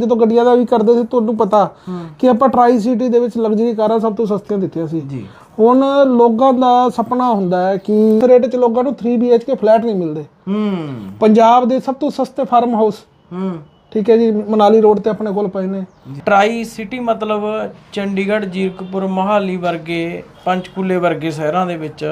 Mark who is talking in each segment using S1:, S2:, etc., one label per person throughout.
S1: ਜਦੋਂ ਗੱਡੀਆਂ ਦਾ ਵੀ ਕਰਦੇ ਸੀ ਤੁਹਾਨੂੰ ਪਤਾ ਕਿ ਆਪਾਂ ਟਰਾਈ ਸਿਟੀ ਦੇ ਵਿੱਚ ਲਗਜ਼ਰੀ ਕਾਰਾਂ ਸਭ ਤੋਂ ਸਸਤੀਆਂ ਦਿੱਤੀਆਂ ਸੀ।
S2: ਜੀ।
S1: ਹੁਣ ਲੋਕਾਂ ਦਾ ਸੁਪਨਾ ਹੁੰਦਾ ਹੈ ਕਿ ਰੇਟ 'ਚ ਲੋਕਾਂ ਨੂੰ 3 BHK ਫਲੈਟ ਨਹੀਂ ਮਿਲਦੇ।
S2: ਹੂੰ।
S1: ਪੰਜਾਬ ਦੇ ਸਭ ਤੋਂ ਸਸਤੇ ਫਾਰਮ ਹਾਊਸ
S2: ਹੂੰ।
S1: ਠੀਕ ਹੈ ਜੀ ਮਨਾਲੀ ਰੋਡ ਤੇ ਆਪਣੇ ਕੋਲ ਪਏ ਨੇ।
S2: ਟਰਾਈ ਸਿਟੀ ਮਤਲਬ ਚੰਡੀਗੜ੍ਹ ਜੀਰਕਪੁਰ ਮੋਹਾਲੀ ਵਰਗੇ ਪੰਚਕੂਲੇ ਵਰਗੇ ਸ਼ਹਿਰਾਂ ਦੇ ਵਿੱਚ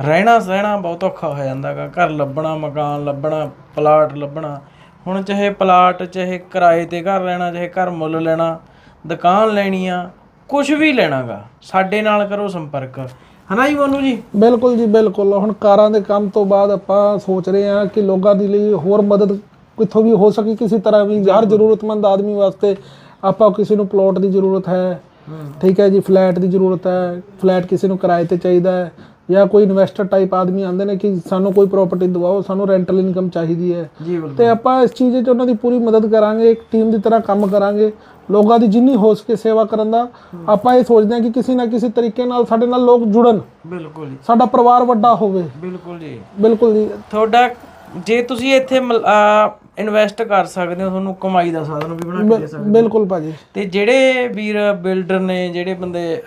S2: ਰਹਿਣਾ ਸਹਿਣਾ ਬਹੁਤ ਔਖਾ ਹੋ ਜਾਂਦਾਗਾ। ਘਰ ਲੱਭਣਾ ਮਕਾਨ ਲੱਭਣਾ ਪਲਾਟ ਲੱਭਣਾ। ਹੁਣ ਚਾਹੇ ਪਲਾਟ ਚਾਹੇ ਕਿਰਾਏ ਤੇ ਘਰ ਲੈਣਾ ਚਾਹੇ ਘਰ ਮੁੱਲ ਲੈਣਾ ਦੁਕਾਨ ਲੈਣੀ ਆ ਕੁਝ ਵੀ ਲੈਣਾਗਾ ਸਾਡੇ ਨਾਲ ਕਰੋ ਸੰਪਰਕ। ਹਨਾ ਜੀ ਮੋਨੂ ਜੀ?
S1: ਬਿਲਕੁਲ ਜੀ ਬਿਲਕੁਲ। ਹੁਣ ਕਾਰਾਂ ਦੇ ਕੰਮ ਤੋਂ ਬਾਅਦ ਆਪਾਂ ਸੋਚ ਰਹੇ ਹਾਂ ਕਿ ਲੋਕਾਂ ਦੇ ਲਈ ਹੋਰ ਮਦਦ ਕਿੱਥੋਂ ਵੀ ਹੋ ਸਕੇ ਕਿਸੇ ਤਰ੍ਹਾਂ ਵੀ ਹਰ ਜ਼ਰੂਰਤਮੰਦ ਆਦਮੀ ਵਾਸਤੇ ਆਪਾਂ ਕਿਸੇ ਨੂੰ ਪਲੋਟ ਦੀ ਜ਼ਰੂਰਤ ਹੈ ਠੀਕ ਹੈ ਜੀ ਫਲੈਟ ਦੀ ਜ਼ਰੂਰਤ ਹੈ ਫਲੈਟ ਕਿਸੇ ਨੂੰ ਕਿਰਾਏ ਤੇ ਚਾਹੀਦਾ ਹੈ। ਜਾਂ ਕੋਈ ਇਨਵੈਸਟਰ ਟਾਈਪ ਆਦਮੀ ਆਉਂਦੇ ਨੇ ਕਿ ਸਾਨੂੰ ਕੋਈ ਪ੍ਰਾਪਰਟੀ ਦਿਵਾਓ ਸਾਨੂੰ ਰੈਂਟਲ ਇਨਕਮ ਚਾਹੀਦੀ ਹੈ। ਤੇ ਆਪਾਂ ਇਸ ਚੀਜ਼ 'ਚ ਉਹਨਾਂ ਦੀ ਪੂਰੀ ਮਦਦ ਕਰਾਂਗੇ ਇੱਕ ਟੀਮ ਦੀ ਤਰ੍ਹਾਂ ਕੰਮ ਕਰਾਂਗੇ ਲੋਕਾਂ ਦੀ ਜਿੰਨੀ ਹੋ ਸਕੇ ਸੇਵਾ ਕਰਨ ਦਾ। ਆਪਾਂ ਇਹ ਸੋਚਦੇ ਹਾਂ ਕਿ ਕਿਸੇ ਨਾ ਕਿਸੇ ਤਰੀਕੇ ਨਾਲ ਸਾਡੇ ਨਾਲ ਲੋਕ ਜੁੜਨ।
S2: ਬਿਲਕੁਲ ਜੀ।
S1: ਸਾਡਾ ਪਰਿਵਾਰ ਵੱਡਾ ਹੋਵੇ।
S2: ਬਿਲਕੁਲ ਜੀ।
S1: ਬਿਲਕੁਲ ਜੀ।
S2: ਤੁਹਾਡਾ ਜੇ ਤੁਸੀਂ ਇੱਥੇ ਇਨਵੈਸਟ ਕਰ ਸਕਦੇ ਹੋ ਤੁਹਾਨੂੰ ਕਮਾਈ ਦਾ ਸਾਧਨ ਵੀ ਬਣਾ ਕੇ ਦੇ ਸਕਦੇ
S1: ਬਿਲਕੁਲ ਭਾਜੀ।
S2: ਤੇ ਜਿਹੜੇ ਵੀਰ ਬਿਲਡਰ ਨੇ ਜਿਹੜੇ ਬੰਦੇ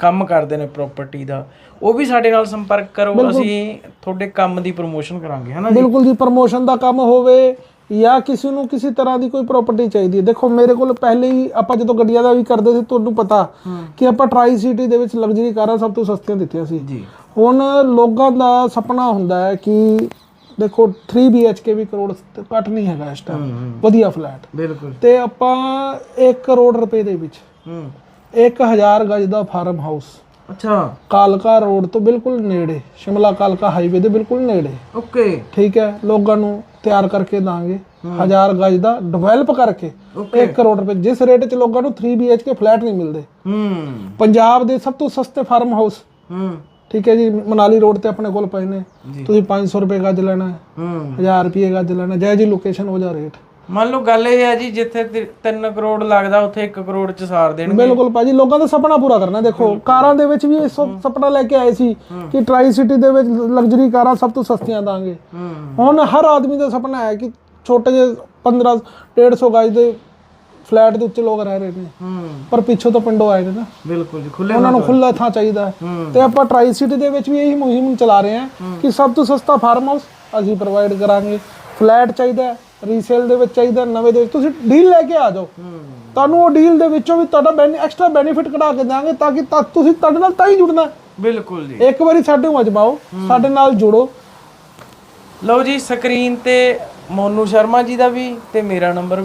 S2: ਕੰਮ ਕਰਦੇ ਨੇ ਪ੍ਰਾਪਰਟੀ ਦਾ ਉਹ ਵੀ ਸਾਡੇ ਨਾਲ ਸੰਪਰਕ ਕਰੋ ਅਸੀਂ ਤੁਹਾਡੇ ਕੰਮ ਦੀ ਪ੍ਰੋਮੋਸ਼ਨ ਕਰਾਂਗੇ ਹਨਾ ਜੀ?
S1: ਬਿਲਕੁਲ ਜੀ ਪ੍ਰਮੋਸ਼ਨ ਦਾ ਕੰਮ ਹੋਵੇ ਜਾਂ ਕਿਸੇ ਨੂੰ ਕਿਸੇ ਤਰ੍ਹਾਂ ਦੀ ਕੋਈ ਪ੍ਰਾਪਰਟੀ ਚਾਹੀਦੀ ਹੈ। ਦੇਖੋ ਮੇਰੇ ਕੋਲ ਪਹਿਲੇ ਹੀ ਆਪਾਂ ਜਦੋਂ ਗੱਡੀਆਂ ਦਾ ਵੀ ਕਰਦੇ ਸੀ ਤੁਹਾਨੂੰ ਪਤਾ ਕਿ ਆਪਾਂ ਟਰਾਈ ਸਿਟੀ ਦੇ ਵਿੱਚ ਲਗਜ਼ਰੀ ਕਾਰਾਂ ਸਭ ਤੋਂ ਸਸਤੀਆਂ ਦਿੱਤੀਆਂ ਸੀ।
S2: ਜੀ।
S1: ਹੁਣ ਲੋਕਾਂ ਦਾ ਸੁਪਨਾ ਹੁੰਦਾ ਹੈ ਕਿ ਦੇਖੋ 3 BHK ਵੀ ਕਰੋੜ ਘੱਟ ਨਹੀਂ ਹੈਗਾ ਇਸ ਟਾਈਮ ਵਧੀਆ ਫਲੈਟ
S2: ਬਿਲਕੁਲ।
S1: ਤੇ ਆਪਾਂ 1 ਕਰੋੜ ਰੁਪਏ ਦੇ ਵਿੱਚ
S2: ਹੂੰ।
S1: 1000 ਗਜ ਦਾ ਫਾਰਮ ਹਾਊਸ।
S2: ਅੱਛਾ।
S1: ਕਾਲਕਾ ਰੋਡ ਤੋਂ ਬਿਲਕੁਲ ਨੇੜੇ ਸ਼ਿਮਲਾ ਕਾਲਕਾ ਹਾਈਵੇ ਦੇ ਬਿਲਕੁਲ ਨੇੜੇ।
S2: ਓਕੇ।
S1: ਠੀਕ ਹੈ ਲੋਕਾਂ ਨੂੰ ਤਿਆਰ ਕਰਕੇ ਦਾਂਗੇ। 1000 ਗਜ ਦਾ ਡਿਵੈਲਪ ਕਰਕੇ। 1 ਕਰੋੜ ਰੁਪਏ ਜਿਸ ਰੇਟ 'ਚ ਲੋਕਾਂ ਨੂੰ 3 BHK ਫਲੈਟ ਨਹੀਂ ਮਿਲਦੇ।
S2: ਹੂੰ।
S1: ਪੰਜਾਬ ਦੇ ਸਭ ਤੋਂ ਸਸਤੇ ਫਾਰਮ ਹਾਊਸ
S2: ਹੂੰ।
S1: ਠੀਕ ਹੈ ਜੀ ਮਨਾਲੀ ਰੋਡ ਤੇ ਆਪਣੇ ਕੋਲ ਪਏ ਨੇ। ਤੁਸੀਂ 500 ਰੁਪਏ ਗੱਜ ਲੈਣਾ ਹੈ।
S2: ਹੂੰ।
S1: 1000 ਰੁਪਏ ਗੱਜ ਲੈਣਾ ਜੈ ਜੀ ਲੋਕੇਸ਼ਨ ਹੋ ਜਾ ਰੇਟ
S2: ਮੰਨ ਲਓ ਗੱਲ ਇਹ ਹੈ ਜੀ ਜਿੱਥੇ 3 ਕਰੋੜ ਲੱਗਦਾ ਉੱਥੇ 1 ਕਰੋੜ ਚ ਸਾਰ ਦੇਣਗੇ।
S1: ਬਿਲਕੁਲ ਭਾਜੀ ਲੋਕਾਂ ਦਾ ਸੁਪਨਾ ਪੂਰਾ ਕਰਨਾ ਦੇਖੋ ਕਾਰਾਂ ਦੇ ਵਿੱਚ ਵੀ ਸੁਪਨਾ ਲੈ ਕੇ ਆਏ ਸੀ ਕਿ ਟਰਾਈ ਸਿਟੀ ਦੇ ਵਿੱਚ ਲਗਜ਼ਰੀ ਕਾਰਾਂ ਸਭ ਤੋਂ ਸਸਤੀਆਂ ਦਾਂਗੇ। ਹੁਣ ਹਰ ਆਦਮੀ ਦਾ ਸੁਪਨਾ ਹੈ ਕਿ ਛੋਟੇ ਜਿਹੇ 15 150 ਗਜ ਦੇ ਫਲੈਟ ਦੇ ਉੱਤੇ ਲੋਕ ਰਹਿ ਰਹੇ ਨੇ। ਪਰ ਪਿੱਛੋਂ ਤੋਂ ਪਿੰਡੋਂ ਆਏ ਨੇ ਨਾ।
S2: ਬਿਲਕੁਲ ਜੀ ਖੁੱਲੇ
S1: ਉਹਨਾਂ ਨੂੰ ਖੁੱਲਾ ਥਾਂ ਚਾਹੀਦਾ ਤੇ ਆਪਾਂ ਟਰਾਈ ਸਿਟੀ ਦੇ ਵਿੱਚ ਵੀ ਇਹੀ ਮੁਹਿੰਮ ਚਲਾ ਰਹੇ ਹਾਂ ਕਿ ਸਭ ਤੋਂ ਸਸਤਾ ਫਾਰਮ ਹਾਊਸ ਅਸੀਂ ਪ੍ਰੋਵਾਈਡ ਕਰਾਂਗੇ। ਫਲੈਟ ਚਾਹੀਦਾ ਰੀਸੇਲ ਦੇ ਵਿੱਚ ਚਾਹੀਦਾ ਨਵੇਂ ਦੇ ਵਿੱਚ। ਤੁਸੀਂ ਡੀਲ ਲੈ ਕੇ ਆ ਜਾਓ। ਤੁਹਾਨੂੰ ਉਹ ਡੀਲ ਦੇ ਵਿੱਚੋਂ ਵੀ ਤੁਹਾਡਾ ਐਕਸਟਰਾ ਬੈਨੀਫਿਟ ਕਢਾ ਕੇ ਦਾਂਗੇ ਤਾਂ ਕਿ ਤੁਸੀਂ ਤੁਹਾਡੇ ਨਾਲ ਤਾਂ ਹੀ ਜੁੜਨਾ।
S2: ਬਿਲਕੁਲ ਜੀ।
S1: ਇੱਕ ਵਾਰੀ ਸਾਡੇ ਨੂੰ ਅਜਮਾਓ ਸਾਡੇ ਨਾਲ ਜੁੜੋ।
S2: ਲਓ ਜੀ ਸਕਰੀਨ ਤੇ ਮੋਨੂ ਸ਼ਰਮਾ ਜੀ ਦਾ ਵੀ ਤੇ ਮੇਰਾ ਨੰਬਰ